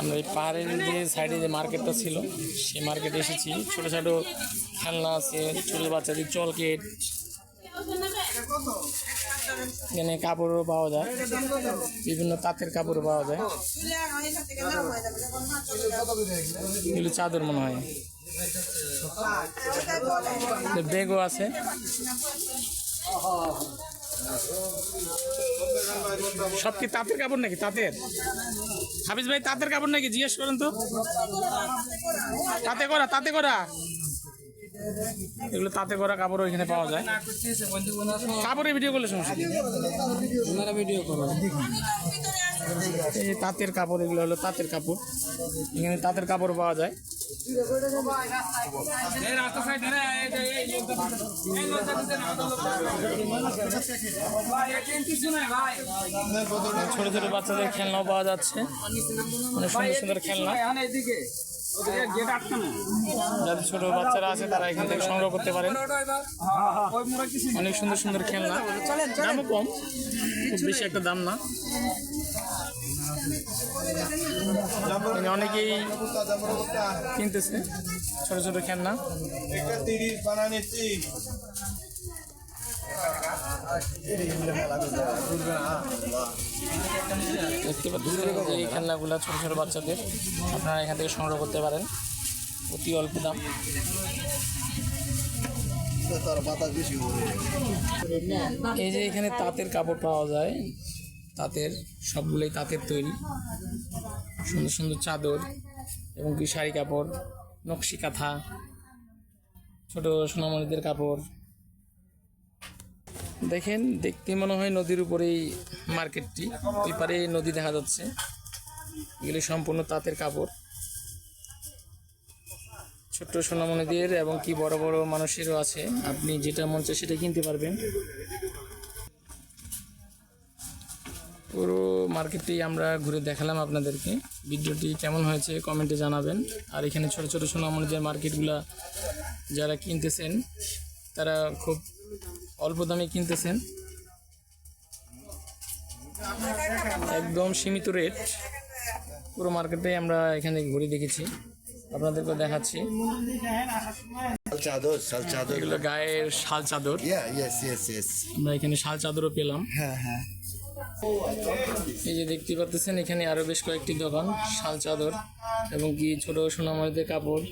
আমরা এই পাহাড়ের যে সাইডে যে মার্কেটটা ছিল, সেই মার্কেটে এসেছি। ছোটো ছোটো খেলনা আছে ছোটো বাচ্চাদের চলকেট এখানে কাপড়ও পাওয়া যায়। বিভিন্ন তাঁতের কাপড়ও পাওয়া যায়। এগুলো চাদর মনে হয়। ব্যাগও আছে। সব কি তাঁতের কাপড় নাকি? তাঁতের? হাফিজ ভাই, তাঁতের কাপড় নাকি? জিজ্ঞেস করেন তো। তাতে করা তাতে করা। এগুলো তাতে করা কাপড় ওইখানে পাওয়া যায়। কাপড়ের ভিডিও করলে সমস্যা ভিডিও করো। এই তাঁতের কাপড় এগুলো হলো তাঁতের কাপড়। এখানে তাঁতের কাপড় পাওয়া যায়। ছোট ছোট বাচ্চাদের খেলনাও পাওয়া যাচ্ছে। অনেক সুন্দর সুন্দর খেলনা। যাদের ছোট বাচ্চারা আছে তারা এখান থেকে সংগ্রহ করতে পারেন। অনেক সুন্দর সুন্দর খেলনা। দামও কম খুব বেশি একটা দাম না। অনেকেই কিনতেছে ছোট ছোট খেলনা। একটা তিরিশ দেখতে পাচ্ছেন এই খেলনাগুলো ছোট ছোট বাচ্চাদের আপনারা এখান থেকে সংগ্রহ করতে পারেন। অতি অল্প দাম। এই যে এখানে তাঁতের কাপড় পাওয়া যায়। তাঁতের সবগুলোই তাঁতের তৈরি। সুন্দর সুন্দর চাদর এবং কি শাড়ি কাপড়, নকশি কাঁথা, ছোট সোনামণিদের কাপড়। দেখেন, দেখতে মনে হয় নদীর উপরেই মার্কেটটি। ওই পারে নদী দেখা যাচ্ছে। এগুলি সম্পূর্ণ তাঁতের কাপড়। ছোট্ট সোনামণিদের এবং কি বড় বড় মানুষেরও আছে। আপনি যেটা মন চায় সেটা কিনতে পারবেন। পুরো মার্কেটটি আমরা ঘুরে দেখালাম আপনাদেরকে। ভিডিওটি কেমন হয়েছে কমেন্টে জানাবেন। আর এখানে ছোট ছোট সোনামণিদের মার্কেটগুলা যারা কিনতেছেন, তারা খুব অল্প দামে কিনতেছেন। একদম সীমিত রেট। পুরো মার্কেটে আমরা এখানে ঘুরে দেখেছি। আপনাদেরকে দেখাচ্ছি। শাল চাদর শাল চাদর। এগুলো গায়ের শাল চাদর। ইয়েস ইয়েস ইয়েস আমরা এখানে শাল চাদরও পেলাম। হ্যাঁ হ্যাঁ। এই যে দেখতে পাচ্ছেন এখানে আরও বেশ কয়েকটি দোকান শাল চাদর এবং কি ছোট সোনামণিদের কাপড়।